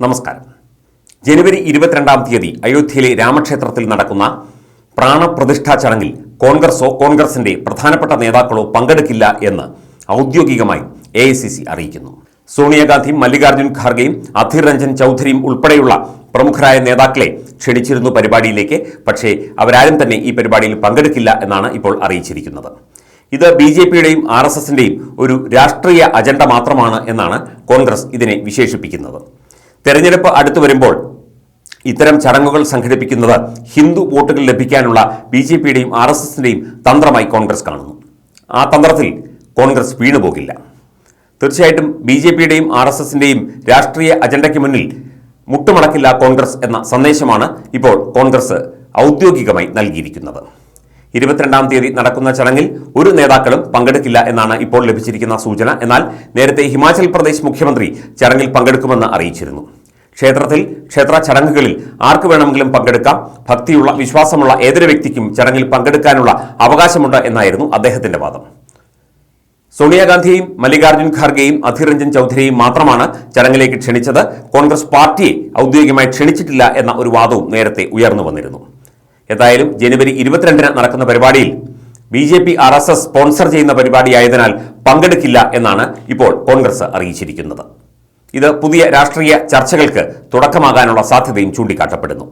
നമസ്കാരം. ജനുവരി ഇരുപത്തിരണ്ടാം തീയതി അയോധ്യയിലെ രാമക്ഷേത്രത്തിൽ നടക്കുന്ന പ്രാണപ്രതിഷ്ഠാ ചടങ്ങിൽ കോൺഗ്രസോ കോൺഗ്രസിന്റെ പ്രധാനപ്പെട്ട നേതാക്കളോ പങ്കെടുക്കില്ല എന്ന് ഔദ്യോഗികമായി എ അറിയിക്കുന്നു. സോണിയാഗാന്ധി മല്ലികാർജുൻ ഖാർഗെയും അധിർ രഞ്ജൻ ചൗധരിയും ഉൾപ്പെടെയുള്ള പ്രമുഖരായ നേതാക്കളെ ക്ഷണിച്ചിരുന്നു പരിപാടിയിലേക്ക് പക്ഷേ അവരാരും തന്നെ ഈ പരിപാടിയിൽ പങ്കെടുക്കില്ല എന്നാണ് ഇപ്പോൾ അറിയിച്ചിരിക്കുന്നത്. ഇത് ബി ജെ പിയുടെയും ആർ എസ് എസിന്റെയും ഒരു രാഷ്ട്രീയ അജണ്ട മാത്രമാണ് എന്നാണ് കോൺഗ്രസ് ഇതിനെ വിശേഷിപ്പിക്കുന്നത്. തെരഞ്ഞെടുപ്പ് അടുത്തു വരുമ്പോൾ ഇത്തരം ചടങ്ങുകൾ സംഘടിപ്പിക്കുന്നത് ഹിന്ദു വോട്ടുകൾ ലഭിക്കാനുള്ള ബി ജെ പിയുടെയും ആർ എസ് എസിന്റെയും തന്ത്രമായി കോൺഗ്രസ് കാണുന്നു. ആ തന്ത്രത്തിൽ കോൺഗ്രസ് വീണുപോകില്ല. തീർച്ചയായിട്ടും ബി ജെ പിയുടെയും ആർ എസ് എസിന്റെയും രാഷ്ട്രീയ അജണ്ടയ്ക്ക് മുന്നിൽ മുട്ടുമടക്കില്ല കോൺഗ്രസ് എന്ന സന്ദേശമാണ് ഇപ്പോൾ കോൺഗ്രസ് ഔദ്യോഗികമായി നൽകിയിരിക്കുന്നത്. ഇരുപത്തിരണ്ടാം തീയതി നടക്കുന്ന ചടങ്ങിൽ ഒരു നേതാക്കളും പങ്കെടുക്കില്ല എന്നാണ് ഇപ്പോൾ ലഭിച്ചിരിക്കുന്ന സൂചന. എന്നാൽ നേരത്തെ ഹിമാചൽ പ്രദേശ് മുഖ്യമന്ത്രി ചടങ്ങിൽ പങ്കെടുക്കുമെന്ന് അറിയിച്ചിരുന്നു. ക്ഷേത്രത്തിൽ ക്ഷേത്ര ചടങ്ങുകളിൽ ആർക്ക് വേണമെങ്കിലും പങ്കെടുക്കാം. ഭക്തിയുള്ള വിശ്വാസമുള്ള ഏതൊരു വ്യക്തിക്കും ചടങ്ങിൽ പങ്കെടുക്കാനുള്ള അവകാശമുണ്ട് എന്നായിരുന്നു അദ്ദേഹത്തിന്റെ വാദം. സോണിയാഗാന്ധിയും മല്ലികാർജുൻ ഖാർഗെയും അധീർ രഞ്ജൻ ചൌധരിയും മാത്രമാണ് ചടങ്ങിലേക്ക് ക്ഷണിച്ചത്. കോൺഗ്രസ് പാർട്ടിയെ ഔദ്യോഗികമായി ക്ഷണിച്ചിട്ടില്ല എന്ന ഒരു വാദവും നേരത്തെ ഉയർന്നു വന്നിരുന്നു. ഏതായാലും ജനുവരി ഇരുപത്തിരണ്ടിന് നടക്കുന്ന പരിപാടിയിൽ B J P R S S sponsor ചെയ്യുന്ന പരിപാടിയായതിനാൽ പങ്കെടുക്കില്ല എന്നാണ് ഇപ്പോൾ കോൺഗ്രസ് അറിയിച്ചിരിക്കുന്നത്. ഇത് പുതിയ രാഷ്ട്രീയ ചർച്ചകൾക്ക് തുടക്കമാകാനുള്ള സാധ്യതയും ചൂണ്ടിക്കാട്ടപ്പെടുന്നു.